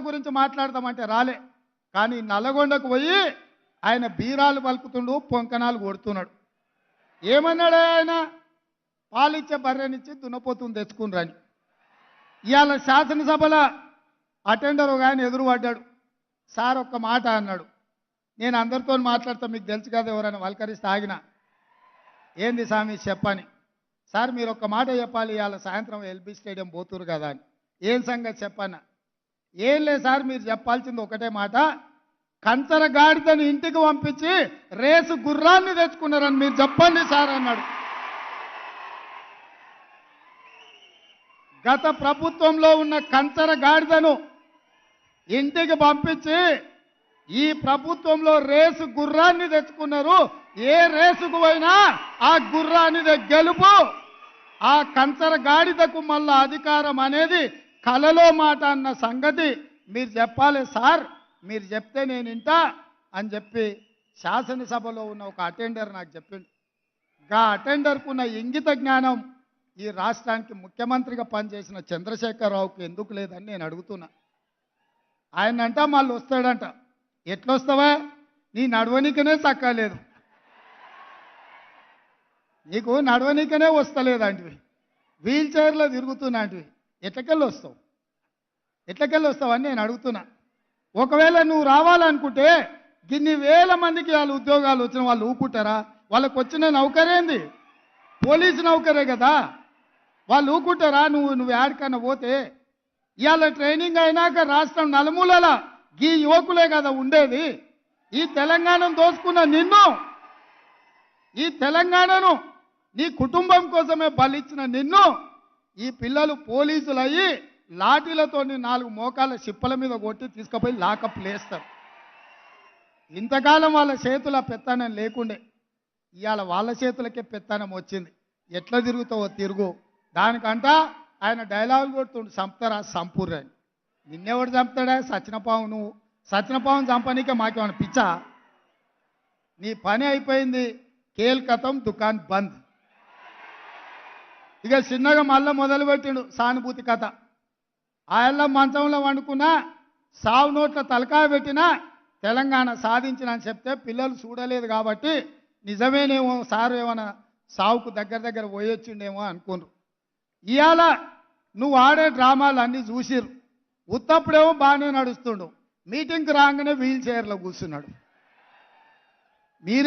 గురించి మాట్లాడదామంటే రాలే. కానీ నల్లగొండకు పోయి ఆయన బీరాలు పలుకుతుండు పొంకనాలు కొడుతున్నాడు. ఏమన్నాడు ఆయన? పాలిచ్చే బర్రెనిచ్చి దున్నపోతుంది తెచ్చుకుని ఇవాళ శాసనసభలో అటెండర్ ఒక ఆయన ఎదురుపడ్డాడు. సార్ ఒక్క మాట అన్నాడు. నేను అందరితో మాట్లాడతా మీకు తెలుసు కదా ఎవరైనా వల్కరిస్తే ఆగిన. ఏంది స్వామి చెప్పని. సార్ మీరు ఒక్క మాట చెప్పాలి ఇవాళ సాయంత్రం ఎల్బీ స్టేడియం పోతురు కదా అని. ఏం సంగతి చెప్పన్న? ఏం లేదు సార్ మీరు చెప్పాల్సింది ఒకటే మాట. కంచర గాడిదని ఇంటికి పంపించి రేసు గుర్రాన్ని తెచ్చుకున్నారని మీరు చెప్పండి సార్ అన్నాడు. గత ప్రభుత్వంలో ఉన్న కంచర గాడిదను ఇంటికి పంపించి ఈ ప్రభుత్వంలో రేసు గుర్రాన్ని తెచ్చుకున్నారు. ఏ రేసుకు పోయినా ఆ గుర్రాన్ని గెలుపు. ఆ కంచర గాడిదకు మళ్ళా అధికారం అనేది కలలో మాట అన్న సంగతి మీరు చెప్పాలి సార్ మీరు చెప్తే నేను ఇంటా అని చెప్పి శాసనసభలో ఉన్న ఒక అటెండర్ నాకు చెప్పిండు. గా అటెండర్కు ఉన్న ఇంగిత జ్ఞానం ఈ రాష్ట్రానికి ముఖ్యమంత్రిగా పనిచేసిన చంద్రశేఖరరావుకి ఎందుకు లేదని నేను అడుగుతున్నా. ఆయన అంట మళ్ళీ వస్తాడంట. ఎట్లొస్తావా? నీ నడవనికనే చక్కలేదు నీకు నడవనికనే వస్తలేదంటివి. వీల్ చైర్లో తిరుగుతున్నాంటివి. ఎట్లకెళ్ళి వస్తావు ఎట్లకెళ్ళి వస్తావని నేను అడుగుతున్నా. ఒకవేళ నువ్వు రావాలనుకుంటే గిన్ని వేల మందికి వాళ్ళు ఉద్యోగాలు వచ్చిన వాళ్ళు ఊకుంటారా వాళ్ళకి వచ్చిన నౌకరేంది పోలీసు నౌకరే కదా. వాళ్ళు ఊకుంటారా నువ్వు నువ్వు యాడికన్నా పోతే? ఇవాళ ట్రైనింగ్ అయినాక రాష్ట్రం నలుమూలల ఈ యువకులే కదా ఉండేది. ఈ తెలంగాణను దోసుకున్న నిన్ను ఈ తెలంగాణను నీ కుటుంబం కోసమే బలిచ్చిన నిన్ను ఈ పిల్లలు పోలీసులు అయ్యి లాఠీలతో నాలుగు మోకాల చిప్పల మీద కొట్టి తీసుకుపోయి లాకప్ లేస్తారు. ఇంతకాలం వాళ్ళ చేతుల పెత్తనం లేకుండే. ఇవాళ వాళ్ళ చేతులకే పెత్తనం వచ్చింది. ఎట్లా తిరుగుతావో తిరుగు. దానికంట ఆయన డైలాగ్ కొడుతుండు చంపుతారా? సంపూర్ అని. నిన్నెవడు చంపుతాడా? సచినపావు నువ్వు. సచినపావును చంపనీకే మాకేమైనా పిచ్చా? నీ పని అయిపోయింది. కేల్కతం దుకాన్ బంద్. ఇక చిన్నగా మళ్ళీ మొదలు పెట్టిండు సానుభూతి కథ. ఆయన మంచంలో వండుకున్నా సావు నోట్ల తలకాయ పెట్టినా తెలంగాణ సాధించిన అని చెప్తే పిల్లలు చూడలేదు కాబట్టి నిజమేనేమో సారు ఏమైనా సావుకు దగ్గర దగ్గర పోయొచ్చిండేమో అనుకున్నారు. ఇవాళ నువ్వు ఆడే డ్రామాలు అన్నీ చూసిర్రు. ఉత్తప్పుడేమో బాగానే నడుస్తుండు. మీటింగ్కి రాగానే వీల్ చైర్లో కూర్చున్నాడు. మీరే